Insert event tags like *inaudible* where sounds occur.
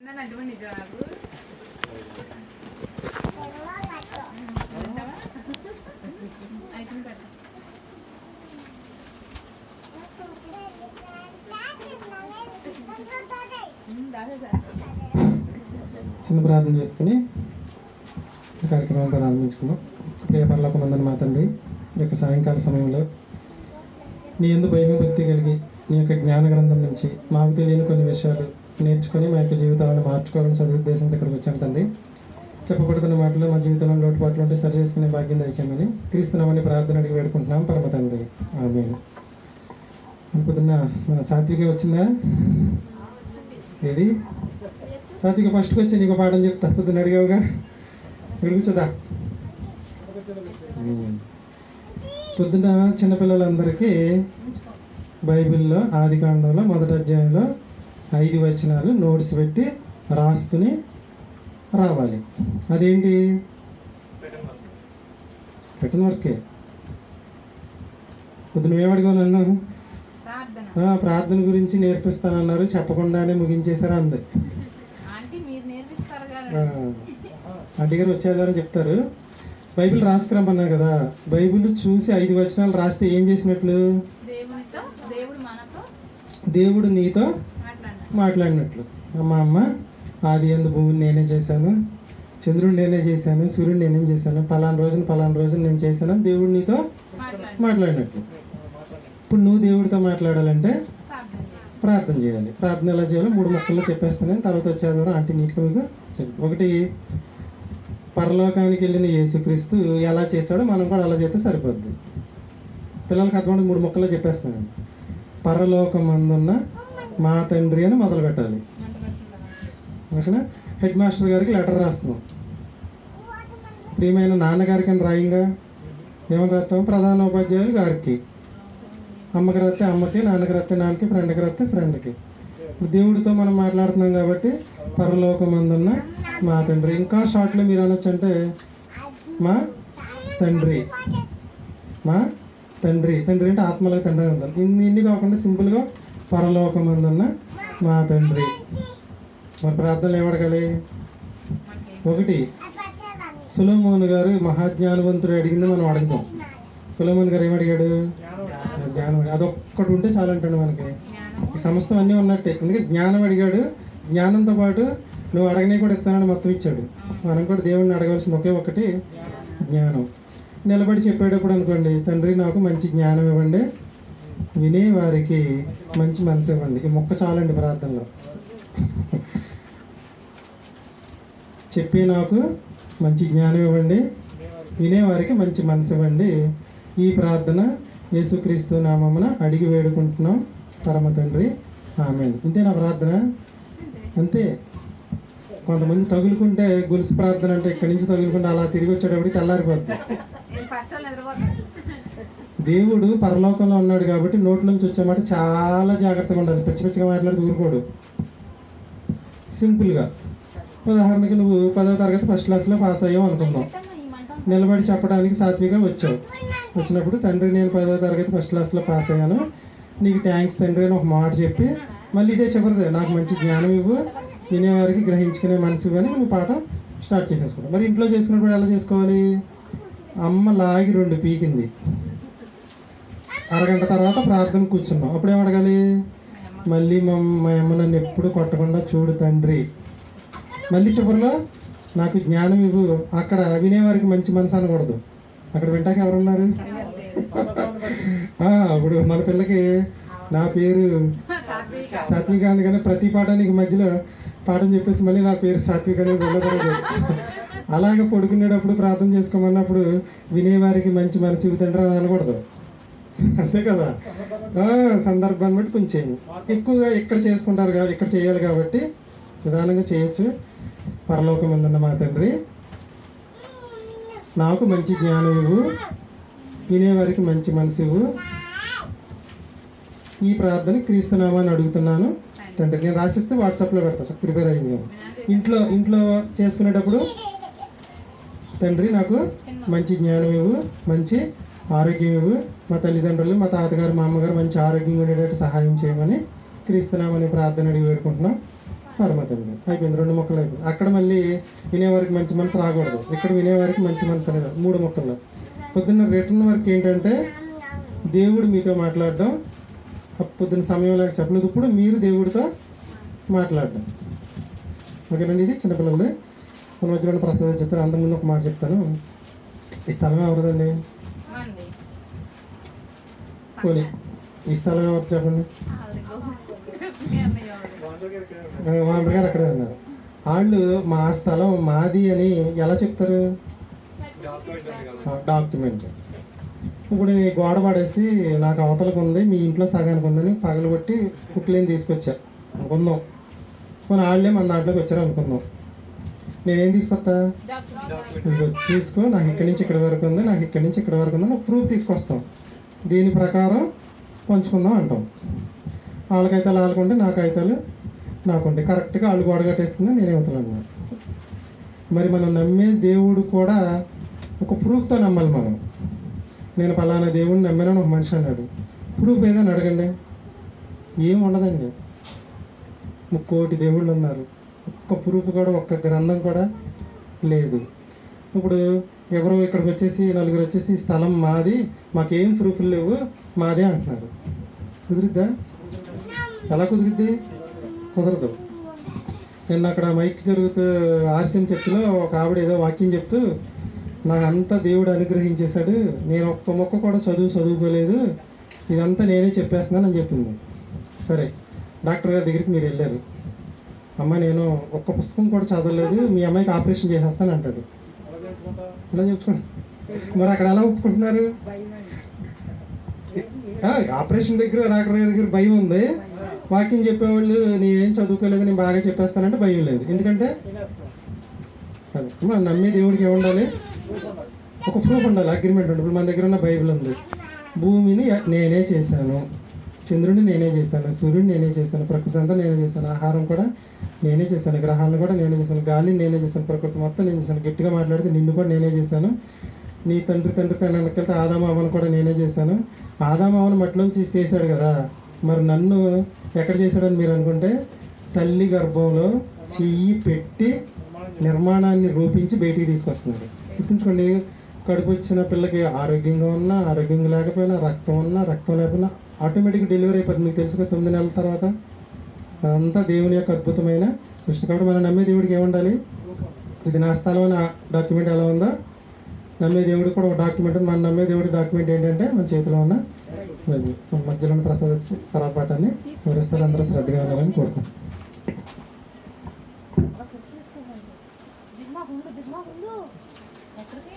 అటువంటి *laughs* చిన్న ప్రార్థన చేసుకుని ఈ కార్యక్రమం ప్రారంభించుకున్నాం ప్రియపరలోక మందని మా తండ్రి ఈ యొక్క సాయంకాల సమయంలో నీ ఎందు భయం భక్తి కలిగి నీ యొక్క జ్ఞాన గ్రంథం నుంచి మాకు తెలియని కొన్ని విషయాలు నేర్చుకొని మా యొక్క జీవితాలను మార్చుకోవాలని సదుద్దేశంతో ఇక్కడికి వచ్చాను తండ్రి. చెప్పబడుతున్న మాటలు మా జీవితంలో లోటుపాట్లు ఉంటే సరి చేసుకునే భాగ్యం దయచేయమని క్రీస్తున్నామని ప్రార్థన అడిగి వేడుకుంటున్నాం. పరమ తండ్రి ఆమె అనుకుంటున్నా మన సాత్విక వచ్చిందా? ఏది? సాత్విక ఫస్ట్కి వచ్చి నీకు పాఠం చెప్తా. పొద్దున్న అడిగావుగా? విడిపించదా పొద్దున చిన్నపిల్లలందరికీ బైబిల్లో ఆది కాండంలో మొదటి అధ్యాయంలో ఐదు వచనాలు నోట్స్ పెట్టి రాసుకుని రావాలి. అదేంటి? పెట్టిన వరకే పొద్దున ఏమడిగా నన్ను? ప్రార్థన. గురించి నేర్పిస్తానన్నారు చెప్పకుండానే ముగించేశారు అంది. ఆంటీ గారు వచ్చేదారని చెప్తారు. బైబిల్ రాసుకురమ్మన్నారు కదా. బైబిల్ చూసి ఐదు వచనాలు రాస్తే ఏం చేసినట్లు? దేవుడు నీతో మాట్లాడినట్లు. అమ్మ అమ్మ ఆది ఎందు భూమిని నేనే చేశాను చంద్రుడు నేనే చేశాను సూర్యుడు నేనే చేశాను పలానా రోజున పలానా రోజున నేను చేశాను దేవుడు నీతో మాట్లాడి మాట్లాడినట్లు. ఇప్పుడు నువ్వు దేవుడితో మాట్లాడాలంటే ప్రార్థన చేయాలి. ప్రార్థన ఎలా చేయాలో మూడు మొక్కల్లో చెప్పేస్తాను. తర్వాత వచ్చేదారు ఆంటీ నీట్గా మీకు చెప్పు. ఒకటి పరలోకానికి వెళ్ళిన యేసుక్రీస్తు ఎలా చేశాడో మనం కూడా అలా చేస్తే సరిపోద్ది. పిల్లలకి అర్థం మూడు మొక్కల్లో చెప్పేస్తాను. పరలోకమందున్న మా తండ్రి అని మొదలు పెట్టాలి. ఓకేనా? హెడ్ మాస్టర్ గారికి లెటర్ రాస్తున్నాం. ప్రియమైన నాన్నగారికి అని రాయంగా ఏమని రాస్తాం. ప్రధాన ఉపాధ్యాయులు గారికి. అమ్మకి రాస్తే అమ్మకి నాన్నకి రాస్తే నాన్నకి ఫ్రెండ్కి రాస్తే ఫ్రెండ్కి. దేవుడితో మనం మాట్లాడుతున్నాం కాబట్టి పరలోకమందున్న మా తండ్రి. ఇంకా షార్ట్లో మీరు అనొచ్చు అంటే మా తండ్రి. మా తండ్రి. తండ్రి అంటే ఆత్మలకు తండ్రి అని ఇన్ని ఇన్ని కాకుండా సింపుల్గా పరలోకమందున్న మా తండ్రి. మరి ప్రార్థనలు ఏమడగాలి? ఒకటి సులోమోహన్ గారు మహాజ్ఞానవంతుడు అడిగింది మనం అడుగుతాం. సులోమోహన్ గారు ఏమడిగాడు? జ్ఞానం. అదొక్కటి ఉంటే చాలంటాడు మనకి. సమస్తం అన్నీ ఉన్నట్టే. ఎందుకంటే జ్ఞానం అడిగాడు. జ్ఞానంతో పాటు నువ్వు అడగనే కూడా ఇస్తానని మొత్తం ఇచ్చాడు. మనం కూడా దేవుడిని అడగాల్సింది ఒకే ఒకటి జ్ఞానం. నిలబడి చెప్పేటప్పుడు అనుకోండి తండ్రి నాకు మంచి జ్ఞానం ఇవ్వండి. వినే వారికి మంచి మనసు ఇవ్వండి. ఈ మొక్క చాలండి ప్రార్థనలో చెప్పే నాకు మంచి జ్ఞానం ఇవ్వండి. వినేవారికి మంచి మనసు ఇవ్వండి. ఈ ప్రార్థన యేసుక్రీస్తు నామమున అడిగి వేడుకుంటున్నాం. పరమ తండ్రి. ఆమె ఇంతేనా ప్రార్థన? అంతే. కొంతమంది తగులుకుంటే గొలుసు ప్రార్థన అంటే ఇక్కడి నుంచి తగులుకుంటే అలా తిరిగి వచ్చేటప్పటికి తెల్లారిపోద్ది. దేవుడు పరలోకంలో ఉన్నాడు కాబట్టి నోట్లోంచి వచ్చే మాట చాలా జాగ్రత్తగా ఉండాలి. పిచ్చి పిచ్చిగా మాట్లాడి ఊరుకోడు. సింపుల్గా ఉదాహరణకి నువ్వు పదవ తరగతి ఫస్ట్ క్లాస్లో పాస్ అయ్యావు అనుకుందాం. నిలబడి చెప్పడానికి సాత్విగా వచ్చావు. వచ్చినప్పుడు తండ్రి నేను పదవ తరగతి ఫస్ట్ క్లాస్లో పాస్ అయ్యాను. నీకు థ్యాంక్స్ తండ్రి అని ఒక మాట చెప్పి మళ్ళీ ఇదే చెప్పదు నాకు మంచి జ్ఞానం ఇవ్వు. వినేవారికి గ్రహించుకునే మనసు ఇవ్వని నువ్వు పాట స్టార్ట్ చేసేసుకోవాలి మరి ఇంట్లో చేసుకున్నప్పుడు ఎలా చేసుకోవాలి? అమ్మ లాగి రెండు పీకింది. అరగంట తర్వాత ప్రార్థన కూర్చున్నాం. అప్పుడు ఏం అడగాలి? మళ్ళీ మా మా అమ్మ నన్ను ఎప్పుడు కొట్టకుండా చూడు తండ్రి. మళ్ళీ చివరిలో నాకు జ్ఞానం ఇవ్వు. అక్కడ వినేవారికి మంచి మనసు అనకూడదు. అక్కడ వింటాక ఎవరున్నారు? అప్పుడు మన పిల్లకి నా పేరు సాత్విక సాత్విక అందుకని ప్రతి పాఠానికి మధ్యలో పాఠం చెప్పేసి మళ్ళీ నా పేరు సాత్విక అనేది ఉండదు అలాగే పడుకునేటప్పుడు ప్రార్థన చేసుకోమన్నప్పుడు వినేవారికి మంచి మనసు ఇవ్వుతండ్రి అని అనకూడదు. అంతే కదా? సందర్భాన్ని బట్టి కొంచెం ఎక్కువగా ఇక్కడ చేసుకుంటారు కాబట్టి ఇక్కడ చేయాలి కాబట్టి నిదానంగా చేయొచ్చు. పరలోకం ఉందన్న మా తండ్రి. నాకు మంచి జ్ఞానం ఇవ్వు. వినేవారికి మంచి మనసు ఇవ్వు. ఈ ప్రార్థన క్రీస్తునామాని అడుగుతున్నాను. తండ్రి నేను రాసిస్తే వాట్సాప్లో పెడతా ప్రిపేర్ అయింది. ఇంట్లో ఇంట్లో చేసుకునేటప్పుడు తండ్రి నాకు మంచి జ్ఞానం ఇవ్వు మంచి ఆరోగ్యం ఇవ్వు. మా తల్లిదండ్రులు మా తాతగారు మా అమ్మగారు మంచి ఆరోగ్యం ఉండేటట్టు సహాయం చేయమని క్రీస్తునామని ప్రార్థన అడిగి వేడుకుంటున్నాం. పరమ తండ్రి అయిపోయింది రెండు మొక్కలు అయిపోయింది. అక్కడ మళ్ళీ వినేవారికి మంచి మనసు రాకూడదు. ఇక్కడ వినేవారికి మంచి మనసు అనేది మూడు మొక్కలు పొద్దున్న రిటర్న్ వర్క్ ఏంటంటే దేవుడు మీతో మాట్లాడడం పొద్దున్న సమయం లేక చెప్పలేదు. ఇప్పుడు మీరు దేవుడితో మాట్లాడడం. ఓకేనండి ఇది చిన్నపిల్లలది మన మధ్యలో ప్రసాదం చెప్పాను అంతకుముందు ఒక మాట చెప్తాను. ఈ స్థలం ఎవరిదండి? మంది. పోనీ. ఈ స్థలం ఎవరు చెప్పండి? మామిడి గారు అక్కడే ఉన్నారు. వాళ్ళు మా స్థలం మాది అని ఎలా చెప్తారు? డాక్యుమెంట్ ఇప్పుడు ఈ గోడ పడేసి నాకు అవతలకు ఉంది మీ ఇంట్లో సగానికి ఉందని పగలగొట్టి కుక్లేని తీసుకొచ్చా? అనుకుందాం. కొన్ని వాళ్ళే మన దాంట్లోకి వచ్చారు అనుకుందాం. నేనేం తీసుకొస్తా? తీసుకో నాకు ఇక్కడి నుంచి ఇక్కడ వరకు ఉంది నాకు ఇక్కడి నుంచి ఇక్కడ వరకు ఉంది నాకు ప్రూఫ్ తీసుకొస్తాం. దీని ప్రకారం పంచుకుందాం అంటాం. వాళ్ళకైతే కాగితాలు వాళ్ళకుంటే నా కాగితాలు నాకుంటే. కరెక్ట్గా వాళ్ళు గోడ కట్టేస్తుంది నేనే అవుతున్నాను మరి మనం నమ్మే దేవుడు కూడా ఒక ప్రూఫ్తో నమ్మాలి మనం. నేను పలానా దేవుడిని నమ్మానని ఒక మనిషి అన్నాడు. ప్రూఫ్ ఏదని అడగండి. ఏం ఉండదండి. ముక్కోటి దేవుళ్ళు ఉన్నారు. ఒక్క ప్రూఫ్ కూడా ఒక్క గ్రంథం కూడా లేదు. ఇప్పుడు ఎవరో ఇక్కడికి వచ్చేసి నలుగురు వచ్చేసి స్థలం మాది మాకేం ప్రూఫ్లు లేవు మాదే అంటున్నారు. కుదిరిద్దా? ఎలా కుదిరిద్ది? కుదరదు. నిన్న అక్కడ మైక్ జరుగుతూ ఆర్సీఎం చర్చిలో ఒక ఆవిడ ఏదో వాక్యం చెప్తూ నాకంతా అంతా దేవుడు అనుగ్రహించేశాడు. నేను ఒక్క మొక్క కూడా చదువు చదువుకోలేదు. ఇదంతా నేనే చెప్పేస్తున్నానని చెప్పింది. సరే డాక్టర్ గారి దగ్గరికి మీరు వెళ్ళారు. అమ్మ నేను ఒక్క పుస్తకం కూడా చదవలేదు. మీ అమ్మాయికి ఆపరేషన్ చేసేస్తాను అంటాడు. ఇలా చెప్పుకోండి? మరి అక్కడ ఎలా ఒప్పుకుంటున్నారు? ఆపరేషన్ దగ్గర డాక్టర్ గారి దగ్గర భయం ఉంది. వాకింగ్ చెప్పేవాళ్ళు నేనేం చదువుకోలేదు నేను బాగా చెప్పేస్తానంటే భయం లేదు. ఎందుకంటే అది మనం నమ్మే దేవుడికి ఏముండాలి ఒక ప్రూఫ్ ఉండాలి అగ్రిమెంట్ ఉండాలి. ఇప్పుడు మన దగ్గర ఉన్న బైబిల్ ఉంది. భూమిని నేనే చేశాను చంద్రుడిని నేనే చేశాను సూర్యుడిని నేనే చేశాను ప్రకృతి అంతా నేనే చేశాను ఆహారం కూడా నేనే చేశాను గ్రహాలను కూడా నేనే చేశాను గాలిని నేనే చేశాను ప్రకృతి మొత్తం నేను చేశాను. గట్టిగా మాట్లాడితే నిన్ను కూడా నేనే చేశాను. నీ తండ్రి తండ్రి తన వెనకెళ్తే ఆదామావను కూడా నేనే చేశాను. ఆదామావను మట్టిలోంచి చేశాడు కదా. మరి నన్ను ఎక్కడ చేశాడని మీరు అనుకుంటే తల్లి గర్భంలో చెయ్యి పెట్టి నిర్మాణాన్ని రూపించి బయటికి తీసుకొస్తున్నారు గుర్తుంచుకోండి కడుపు వచ్చిన పిల్లకి ఆరోగ్యంగా ఉన్నా ఆరోగ్యంగా లేకపోయినా రక్తం ఉన్నా రక్తం లేకపోయినా ఆటోమేటిక్ డెలివరీ అయిపోతుంది. మీకు తెలుసుగా తొమ్మిది నెలల తర్వాత అదంతా దేవుని యొక్క అద్భుతమైన సృష్టి. కాబట్టి మనం నమ్మే దేవుడికి ఏముండాలి? ఇది నా స్థలం అనే డాక్యుమెంట్ ఎలా ఉందో నమ్మే దేవుడు కూడా ఒక డాక్యుమెంట్ ఉంది. మన నమ్మే దేవుడి డాక్యుమెంట్ ఏంటంటే మన చేతిలో ఉన్న మన మధ్యలో ఉన్న ప్రసాద్ వచ్చి తర్వాత పాఠాన్ని వివరిస్తారు. అందరూ శ్రద్ధగా ఉండాలని కోరుకుంటున్నాను దిగ్మా ఉండు దిగ్మా ఉండు ఎక్కడికి?